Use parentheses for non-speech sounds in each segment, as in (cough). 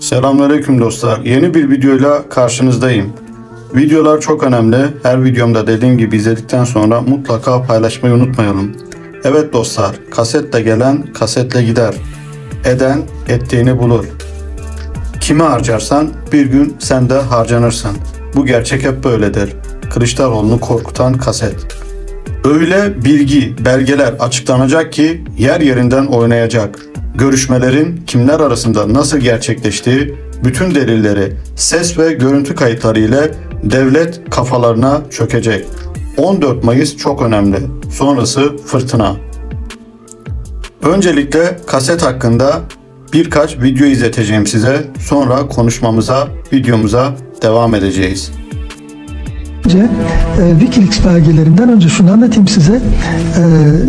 Selamünaleyküm dostlar. Yeni bir videoyla karşınızdayım. Videolar çok önemli. Her videomda dediğim gibi izledikten sonra mutlaka paylaşmayı unutmayalım. Evet dostlar, kasetle gelen kasetle gider. Eden ettiğini bulur. Kimi harcarsan bir gün sen de harcanırsın. Bu gerçek hep böyledir. Kılıçdaroğlu'nu korkutan kaset. Öyle bilgi, belgeler açıklanacak ki yer yerinden oynayacak. Görüşmelerin kimler arasında nasıl gerçekleştiği, bütün delilleri ses ve görüntü kayıtları ile devlet kafalarına çökecek. 14 Mayıs çok önemli. Sonrası fırtına. Öncelikle kaset hakkında birkaç video izleteceğim size. Sonra konuşmamıza, videomuza devam edeceğiz. Önce e, Wikileaks belgelerinden önce şunu anlatayım size. E,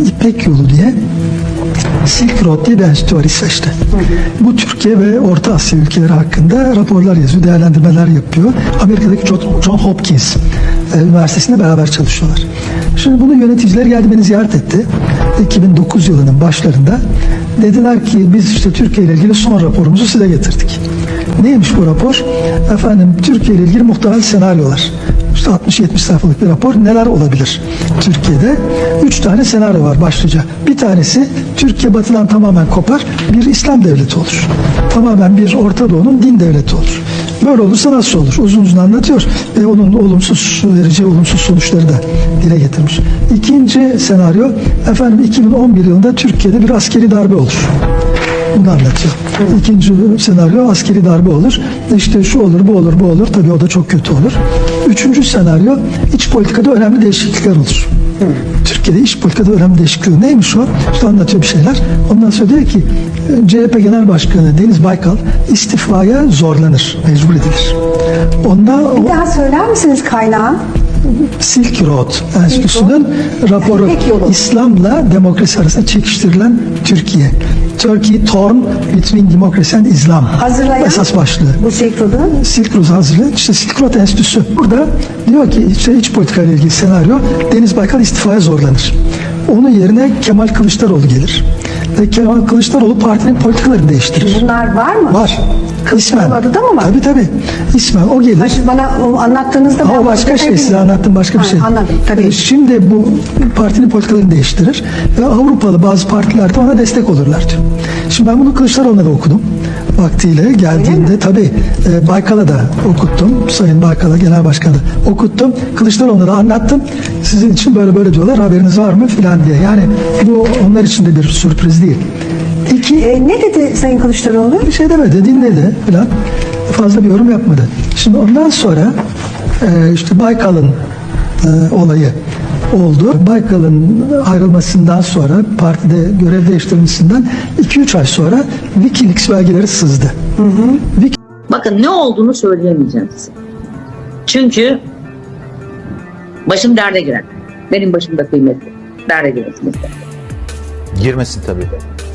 İpek Yolu diye Silk Road diye bir enstitü var İsveç'te. Bu Türkiye ve Orta Asya ülkeleri hakkında raporlar yazıyor, değerlendirmeler yapıyor. Amerika'daki John, Hopkins e, Üniversitesi'nde beraber çalışıyorlar. Şimdi bunun yöneticileri geldi beni ziyaret etti. 2009 yılının başlarında. Dediler ki biz işte Türkiye ile ilgili son raporumuzu size getirdik. Neymiş bu rapor? Efendim Türkiye ile ilgili muhtemel senaryolar. İşte 60-70 sayfalık bir rapor neler olabilir Türkiye'de? Üç tane senaryo var başlıca. Bir tanesi Türkiye batıdan tamamen kopar bir İslam devleti olur. Tamamen bir Orta Doğu'nun din devleti olur. Böyle olursa nasıl olur? Uzun uzun anlatıyor ve onun olumsuz vereceği olumsuz sonuçları da dile getirmiş. İkinci senaryo efendim 2011 yılında Türkiye'de bir askeri darbe olur. Bunu anlatıyor. İkinci senaryo askeri darbe olur. İşte şu olur, bu olur, bu olur. Tabii o da çok kötü olur. Üçüncü senaryo iç politikada önemli değişiklikler olur. Türkiye'de iç politikada önemli değişiklikler. Neymiş o? İşte anlatıyor bir şeyler. Ondan sonra diyor ki CHP Genel Başkanı Deniz Baykal istifaya zorlanır, mecbur edilir. Onda o Bir daha söyler misiniz kaynağı? Silk Road Enstitüsü'nün raporu. İslam'la demokrasi arasında çekiştirilen Türkiye. Turkey torn between democracy and Islam. Hazırlayan- Esas başlığı. Bu Silk Silk Road hazırlayan işte Silk Road Enstitüsü. Burada diyor ki işte iç politika ile ilgili senaryo Deniz Baykal istifaya zorlanır. Onun yerine Kemal Kılıçdaroğlu gelir. Ve Kemal Kılıçdaroğlu partinin politikalarını değiştirir. Bunlar var mı? Var. İsmen. adı da mı var? Tabii tabii. İsmen o gelir. Baş- Bana o anlattığınızda o başka şey size anlattığım başka bir Ha, şey. Anladım tabii. Ee, Şimdi bu partinin politikalarını değiştirir ve Avrupalı bazı partiler de ona destek olurlar. Şimdi ben bunu Kılıçdaroğlu'na da okudum vaktiyle geldiğinde tabii e, Baykal'a da okuttum. Sayın Baykal'a genel başkanı okuttum. Kılıçdaroğlu'na da anlattım. Sizin için böyle böyle diyorlar haberiniz var mı filan diye. Yani bu onlar için de bir sürpriz değil. İki, E, ne dedi Sayın Kılıçdaroğlu? bir şey demedi, dinledi falan. Fazla bir yorum yapmadı. Şimdi ondan sonra e, işte Baykal'ın e, olayı oldu. Baykal'ın ayrılmasından sonra partide görev değiştirmesinden 2-3 ay sonra Wikileaks belgeleri sızdı. Bakın ne olduğunu söyleyemeyeceğim size. Çünkü başım derde girer. Benim başım da kıymetli. Derde girersiniz. Girmesin tabii.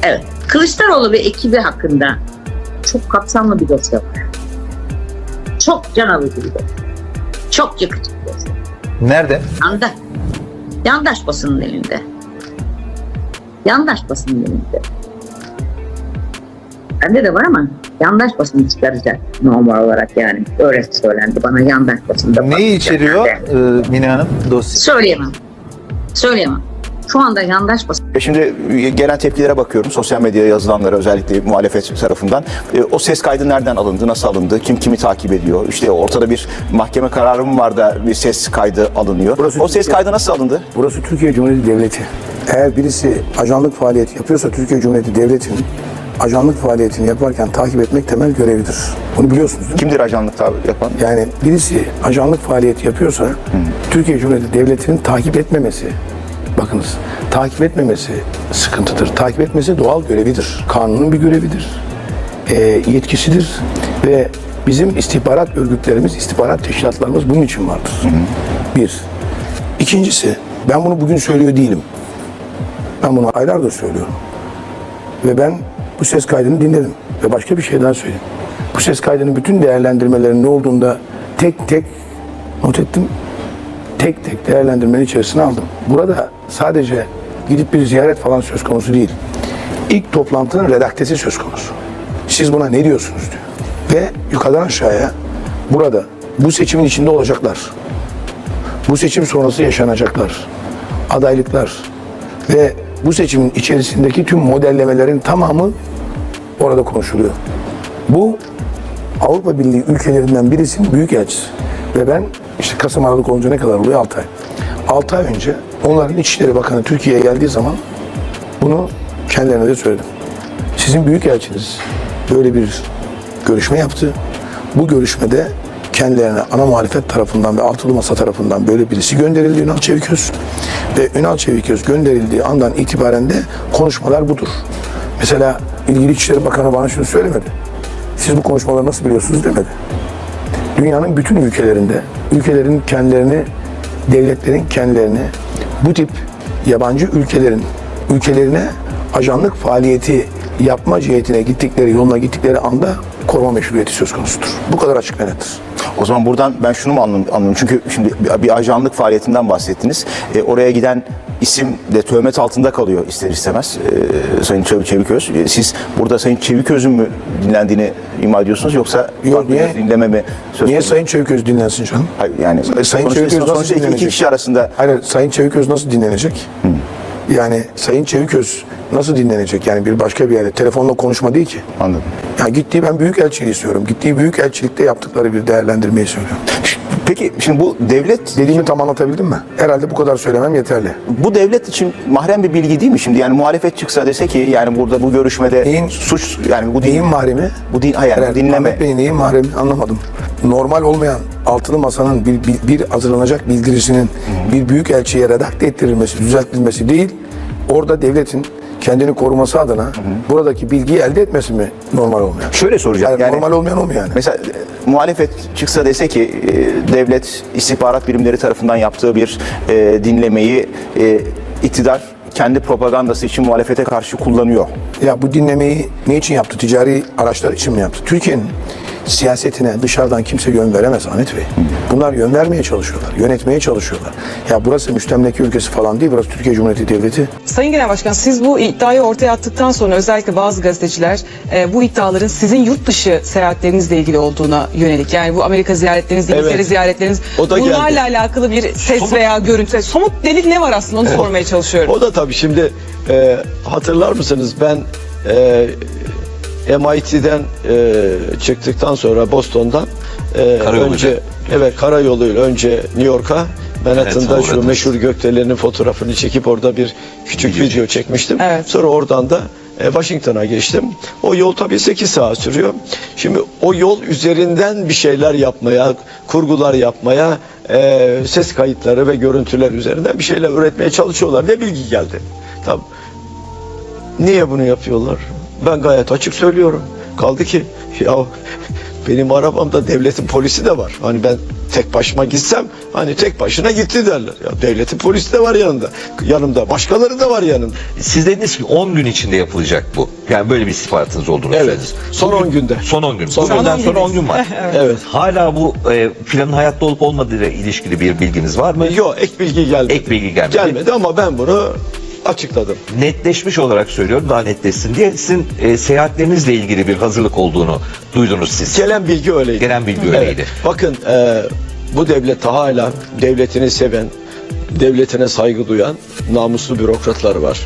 Evet. Kılıçdaroğlu ve ekibi hakkında çok kapsamlı bir dosya var. Çok can alıcı bir dosya. Çok yıkıcı bir dosya. Nerede? Yanda. Yandaş basının elinde. Yandaş basının elinde. Bende de var ama yandaş basını çıkaracak normal olarak yani. Öyle söylendi bana yandaş basında. Neyi içeriyor e, Mine Hanım dosya? Söyleyemem. Söyleyemem. Şu anda yandaş basın E Şimdi gelen tepkilere bakıyorum sosyal medyaya yazılanlara özellikle muhalefet tarafından. E, O ses kaydı nereden alındı, nasıl alındı, kim kimi takip ediyor? İşte ortada bir mahkeme kararı mı var da bir ses kaydı alınıyor. Burası o ses Türkiye. kaydı nasıl alındı? Burası Türkiye Cumhuriyeti Devleti. Eğer birisi ajanlık faaliyeti yapıyorsa Türkiye Cumhuriyeti Devleti'nin ajanlık faaliyetini yaparken takip etmek temel görevidir. Bunu biliyorsunuz değil mi? Kimdir ajanlık yapan? Yani birisi ajanlık faaliyeti yapıyorsa Türkiye Cumhuriyeti Devleti'nin takip etmemesi bakınız takip etmemesi sıkıntıdır. Takip etmesi doğal görevidir. Kanunun bir görevidir. Ee, yetkisidir ve bizim istihbarat örgütlerimiz, istihbarat teşkilatlarımız bunun için vardır. Bir. İkincisi, ben bunu bugün söylüyor değilim. Ben bunu aylardır söylüyorum. Ve ben bu ses kaydını dinledim. Ve başka bir şey daha söyleyeyim. Bu ses kaydının bütün değerlendirmelerinin ne olduğunda tek tek not ettim. Tek tek değerlendirmenin içerisine aldım. Burada sadece gidip bir ziyaret falan söz konusu değil. İlk toplantının redaktesi söz konusu. Siz buna ne diyorsunuz diyor. Ve yukarıdan aşağıya burada bu seçimin içinde olacaklar. Bu seçim sonrası yaşanacaklar. Adaylıklar ve bu seçimin içerisindeki tüm modellemelerin tamamı orada konuşuluyor. Bu Avrupa Birliği ülkelerinden birisinin büyükelçisi. Ve ben işte Kasım Aralık olunca ne kadar oluyor? 6 ay. 6 ay önce onların İçişleri Bakanı Türkiye'ye geldiği zaman bunu kendilerine de söyledim. Sizin büyükelçiniz böyle bir görüşme yaptı. Bu görüşmede kendilerine ana muhalefet tarafından ve altılı masa tarafından böyle birisi gönderildi Ünal Çeviköz. Ve Ünal Çeviköz gönderildiği andan itibaren de konuşmalar budur. Mesela ilgili İçişleri Bakanı bana şunu söylemedi. Siz bu konuşmaları nasıl biliyorsunuz demedi. Dünyanın bütün ülkelerinde, ülkelerin kendilerini, devletlerin kendilerini bu tip yabancı ülkelerin ülkelerine ajanlık faaliyeti yapma cihetine gittikleri, yoluna gittikleri anda koruma meşruiyeti söz konusudur. Bu kadar açık nettir. O zaman buradan ben şunu mu anlam- anlıyorum? Çünkü şimdi bir ajanlık faaliyetinden bahsettiniz. E, oraya giden isim de töhmet altında kalıyor ister istemez. E, Sayın Çev- Çeviköz. E, siz burada Sayın Çeviköz'ün mü dinlendiğini ima ediyorsunuz yoksa Yok, niye- dinleme mi söz Niye konusu? Sayın Çeviköz dinlensin canım? Hayır, yani Sayın sonuçta- Çeviköz nasıl sonuçta iki, iki dinlenecek? kişi arasında Hayır, Sayın Çeviköz nasıl dinlenecek? Yani Sayın Çeviköz nasıl dinlenecek? Yani bir başka bir yerde telefonla konuşma değil ki. anladım. Ya gittiği ben büyük elçiliği istiyorum. Gittiği büyük elçilikte yaptıkları bir değerlendirmeyi söylüyorum. Peki şimdi bu devlet Dediğimi tam anlatabildim mi? Herhalde bu kadar söylemem yeterli. bu devlet için mahrem bir bilgi değil mi şimdi? Yani muhalefet çıksa dese ki yani burada bu görüşmede Neyin- suç yani bu din, Neyin mahremi? bu din hayır, Herhalde dinleme. Ahmet Bey neyin mahremi anlamadım. Normal olmayan altılı masanın bir, bir, bir hazırlanacak bildirisinin bir büyük elçiye redakte ettirilmesi, düzeltilmesi değil, orada devletin kendini koruması adına buradaki bilgiyi elde etmesi mi normal olmayan? Şöyle soracağım. Yani, Yani- normal olmayan o mu yani? Mesela e, muhalefet çıksa dese ki e, devlet istihbarat birimleri tarafından yaptığı bir e, dinlemeyi e, iktidar kendi propagandası için muhalefete karşı kullanıyor. Ya bu dinlemeyi ne için yaptı? Ticari araçlar için mi yaptı? Türkiye'nin siyasetine dışarıdan kimse yön veremez Ahmet Bey. Bunlar yön vermeye çalışıyorlar, yönetmeye çalışıyorlar. Ya burası müstemleke ülkesi falan değil, burası Türkiye Cumhuriyeti Devleti. Sayın Genel Başkan siz bu iddiayı ortaya attıktan sonra özellikle bazı gazeteciler e, bu iddiaların sizin yurt dışı seyahatlerinizle ilgili olduğuna yönelik. Yani bu Amerika ziyaretleriniz, İngiltere Evet. ziyaretleriniz O da bunlarla geldi. alakalı bir ses Somut- veya görüntü. Somut delil ne var aslında onu sormaya çalışıyorum. O da tabii şimdi e, hatırlar mısınız ben e, MIT'den e, çıktıktan sonra Boston'dan e, Karayoluyla. önce evet karayoluyla önce New York'a Manhattan'da Evet, şu uğradınız. meşhur gökdelenin fotoğrafını çekip orada bir küçük video çekmiştim. Evet. Sonra oradan da e, Washington'a geçtim. O yol tabii 8 saat sürüyor. Şimdi o yol üzerinden bir şeyler yapmaya, kurgular yapmaya, e, ses kayıtları ve görüntüler üzerinden bir şeyler üretmeye çalışıyorlar. Ne bilgi geldi. Tabii. Niye bunu yapıyorlar? Ben gayet açık söylüyorum. Kaldı ki ya benim arabamda devletin polisi de var. Hani ben tek başıma gitsem hani tek başına gitti derler. Ya devletin polisi de var yanında. Yanımda. Başkaları da var yanında. Siz dediniz ki 10 gün içinde yapılacak bu. Yani böyle bir istihbaratınız olduğunu Evet. söylediniz. Son Bugün- 10 günde. Son 10 gün. Son Bugünden 10 sonra 10 gün. var. (laughs) Evet. Hala bu e, planın hayatta olup olmadığıyla ilişkili bir bilginiz var mı? Yok ek bilgi gelmedi. Ek bilgi gelmedi. Gelmedi ama ben bunu açıkladım. Netleşmiş olarak söylüyorum daha netleşsin diye sizin e, seyahatlerinizle ilgili bir hazırlık olduğunu duydunuz siz. Gelen bilgi öyleydi. Gelen bilgi öyleydi. Evet. Bakın e, bu devlet hala devletini seven, devletine saygı duyan namuslu bürokratlar var.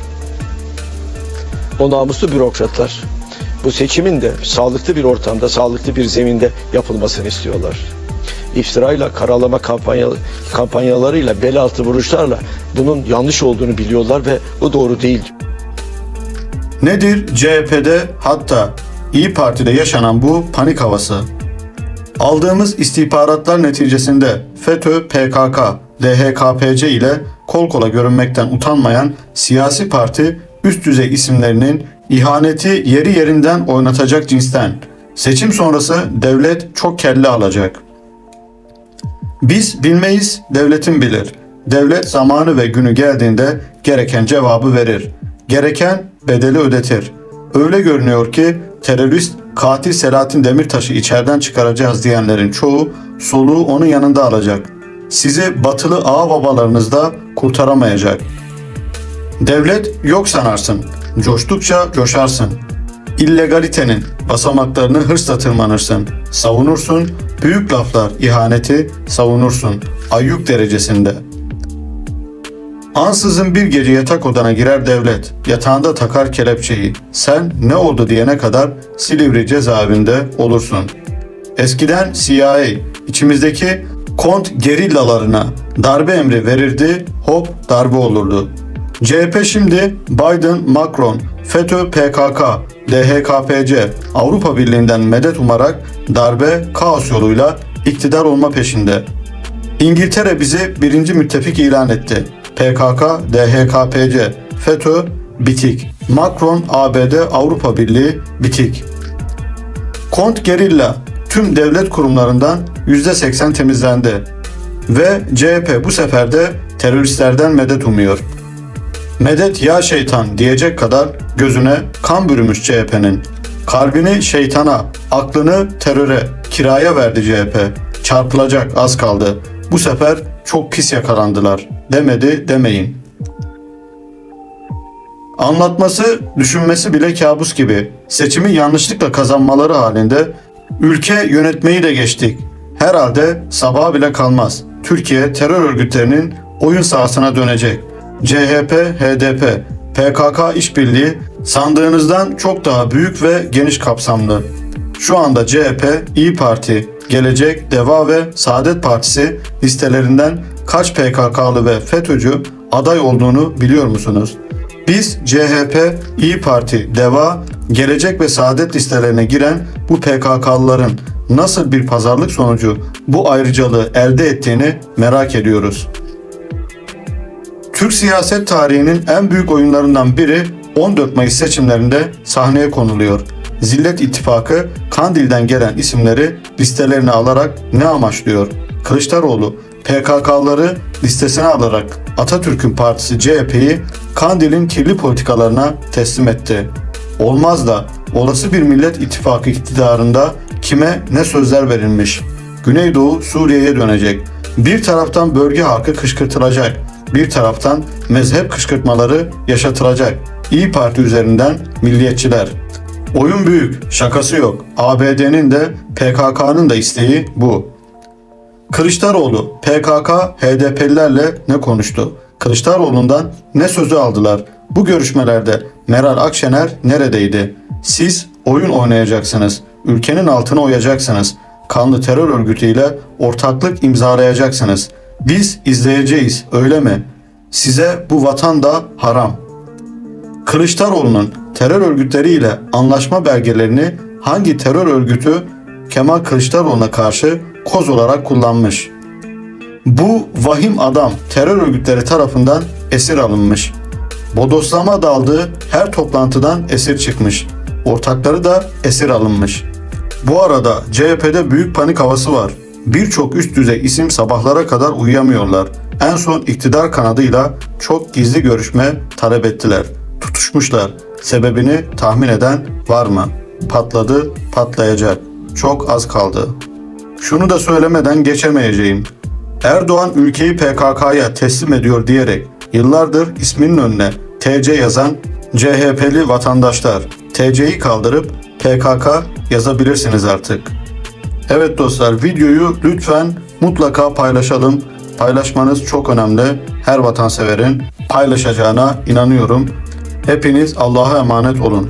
O namuslu bürokratlar bu seçimin de sağlıklı bir ortamda, sağlıklı bir zeminde yapılmasını istiyorlar. İftirayla, karalama kampanya, kampanyalarıyla, bel altı vuruşlarla bunun yanlış olduğunu biliyorlar ve bu doğru değil Nedir CHP'de hatta İyi Parti'de yaşanan bu panik havası? Aldığımız istihbaratlar neticesinde FETÖ, PKK, DHKPC ile kol kola görünmekten utanmayan siyasi parti üst düzey isimlerinin ihaneti yeri yerinden oynatacak cinsten. Seçim sonrası devlet çok kelle alacak. Biz bilmeyiz, devletin bilir. Devlet zamanı ve günü geldiğinde gereken cevabı verir. Gereken bedeli ödetir. Öyle görünüyor ki terörist katil Selahattin Demirtaş'ı içeriden çıkaracağız diyenlerin çoğu soluğu onun yanında alacak. Sizi batılı ağa babalarınız da kurtaramayacak. Devlet yok sanarsın. Coştukça coşarsın. illegalitenin basamaklarını hırsla tırmanırsın. Savunursun, büyük laflar, ihaneti savunursun. Ayyuk derecesinde. Ansızın bir gece yatak odana girer devlet. Yatağında takar kelepçeyi. Sen ne oldu diyene kadar Silivri cezaevinde olursun. Eskiden CIA içimizdeki kont gerillalarına darbe emri verirdi, hop darbe olurdu. CHP şimdi Biden, Macron, FETÖ, PKK, DHKPC, Avrupa Birliği'nden medet umarak darbe, kaos yoluyla iktidar olma peşinde. İngiltere bizi birinci müttefik ilan etti. PKK, DHKPC, FETÖ bitik. Macron, ABD, Avrupa Birliği bitik. Kont gerilla tüm devlet kurumlarından %80 temizlendi. Ve CHP bu sefer de teröristlerden medet umuyor. Medet ya şeytan diyecek kadar gözüne kan bürümüş CHP'nin. Kalbini şeytana, aklını teröre, kiraya verdi CHP. Çarpılacak az kaldı. Bu sefer çok pis yakalandılar. Demedi demeyin. Anlatması, düşünmesi bile kabus gibi. Seçimi yanlışlıkla kazanmaları halinde ülke yönetmeyi de geçtik. Herhalde sabaha bile kalmaz. Türkiye terör örgütlerinin oyun sahasına dönecek. CHP, HDP, PKK işbirliği sandığınızdan çok daha büyük ve geniş kapsamlı. Şu anda CHP, İyi Parti, Gelecek, Deva ve Saadet Partisi listelerinden kaç PKK'lı ve FETÖ'cü aday olduğunu biliyor musunuz? Biz CHP, İyi Parti, Deva, Gelecek ve Saadet listelerine giren bu PKK'lıların nasıl bir pazarlık sonucu bu ayrıcalığı elde ettiğini merak ediyoruz. Türk siyaset tarihinin en büyük oyunlarından biri 14 Mayıs seçimlerinde sahneye konuluyor. Zillet İttifakı Kandil'den gelen isimleri listelerine alarak ne amaçlıyor? Kılıçdaroğlu PKK'ları listesine alarak Atatürk'ün partisi CHP'yi Kandil'in kirli politikalarına teslim etti. Olmaz da olası bir millet ittifakı iktidarında kime ne sözler verilmiş? Güneydoğu Suriye'ye dönecek. Bir taraftan bölge halkı kışkırtılacak. Bir taraftan mezhep kışkırtmaları yaşatılacak. İyi Parti üzerinden milliyetçiler. Oyun büyük, şakası yok. ABD'nin de PKK'nın da isteği bu. Kılıçdaroğlu PKK HDP'lilerle ne konuştu? Kılıçdaroğlu'ndan ne sözü aldılar? Bu görüşmelerde Meral Akşener neredeydi? Siz oyun oynayacaksınız. Ülkenin altına oyacaksınız. Kanlı terör örgütüyle ortaklık imzalayacaksınız. Biz izleyeceğiz öyle mi? Size bu vatan da haram. Kılıçdaroğlu'nun terör örgütleriyle anlaşma belgelerini hangi terör örgütü Kemal Kılıçdaroğlu'na karşı koz olarak kullanmış? Bu vahim adam terör örgütleri tarafından esir alınmış. Bodoslama daldığı her toplantıdan esir çıkmış. Ortakları da esir alınmış. Bu arada CHP'de büyük panik havası var. Birçok üst düzey isim sabahlara kadar uyuyamıyorlar. En son iktidar kanadıyla çok gizli görüşme talep ettiler. Tutuşmuşlar. Sebebini tahmin eden var mı? Patladı, patlayacak. Çok az kaldı. Şunu da söylemeden geçemeyeceğim. Erdoğan ülkeyi PKK'ya teslim ediyor diyerek yıllardır isminin önüne TC yazan CHP'li vatandaşlar TC'yi kaldırıp PKK yazabilirsiniz artık. Evet dostlar videoyu lütfen mutlaka paylaşalım. Paylaşmanız çok önemli. Her vatanseverin paylaşacağına inanıyorum. Hepiniz Allah'a emanet olun.